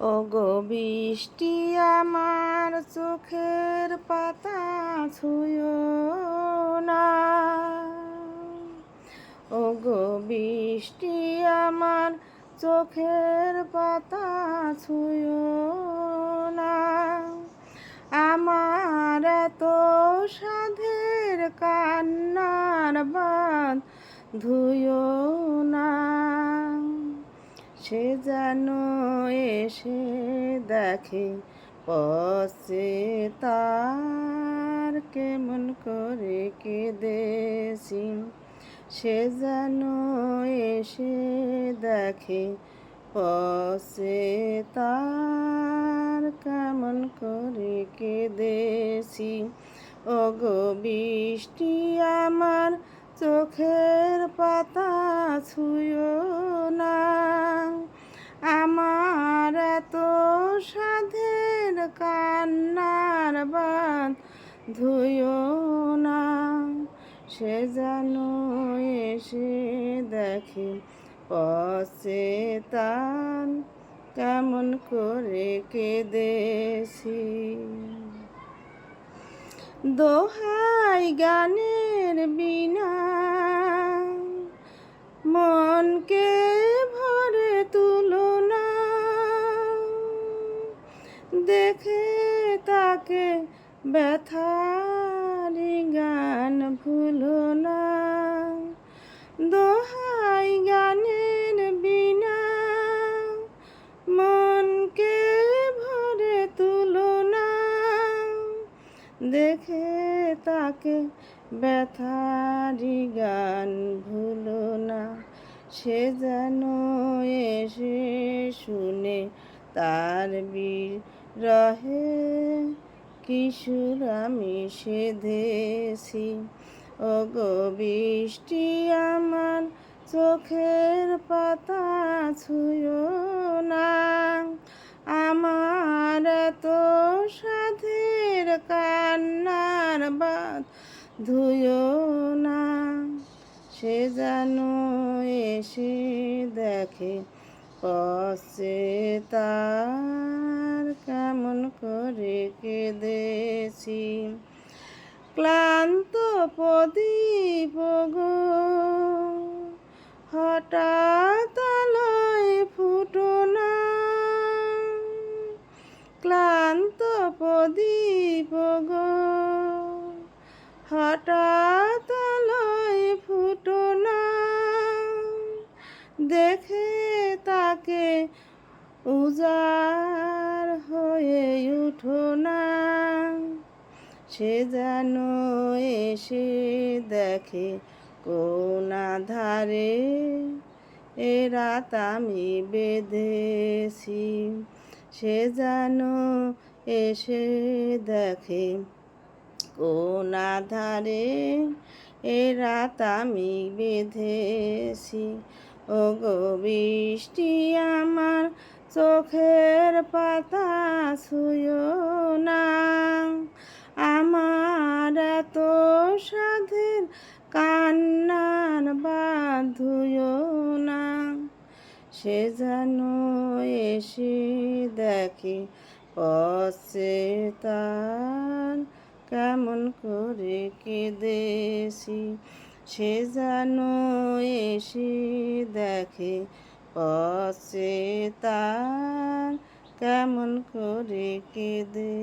ও গো বৃষ্টি আমার চোখের পাতা ছুঁয়ো না। ও গো বৃষ্টি আমার চোখের পাতা ছুঁয়ো না। আমার এত সাধের কান্নার বাদ ধুয়ো না। সে যেন এসে দেখে পশে তার কেমন করে কেঁদেছি সে যেন এসে দেখে পশে তার কেমন করে কেঁদেছি ও গো বৃষ্টি আমার চোখের পাতা ছুঁয়ো ধুয়ো না, সে যেন এসে দেখে পশে তান কেমন করে কেঁদেছি। দোহাই গানের বিনা, মনকে ভরে তুলো না দেখে তাকে ব্যথারি গান ভুলো না। দোহাই গানের বিনা মনকে ভরে তুলো না। দেখে তাকে ব্যথারি গান ভুলো না। সে যেন এসে শুনে তার বীর রহে। কিশোর আমি সেধেছি। ও গো বৃষ্টি আমার চোখের পাতা ছুঁয়ো না। আমার তো সাধের কান্নার বাদ ধুয়ো না। সে যেন এসে দেখে পশে তার করে কেঁদেছি। ক্লান্ত প্রদীপ গো, হঠাৎ আলোয় ফুটো না। ক্লান্ত প্রদীপ গো, হঠাৎ আলোয় ফুটো না। দেখে তাকে হয়ে উঠো না সে যেন এসে দেখে কোন ধারে এ রাত আমি বেঁধেছি। সে যেন এসে দেখে কোন ধারে এ রাত আমি বেঁধেছি। ও গো বৃষ্টি আমার চোখের পাতা ছুঁয়ো না। আমার এত সাধের কান্নার বাধুয় না। সে যেন এসে দেখে পশে তার কেমন করে কেঁদেছি। সে যেন এসে দেখে তার কেমন করে কেঁদে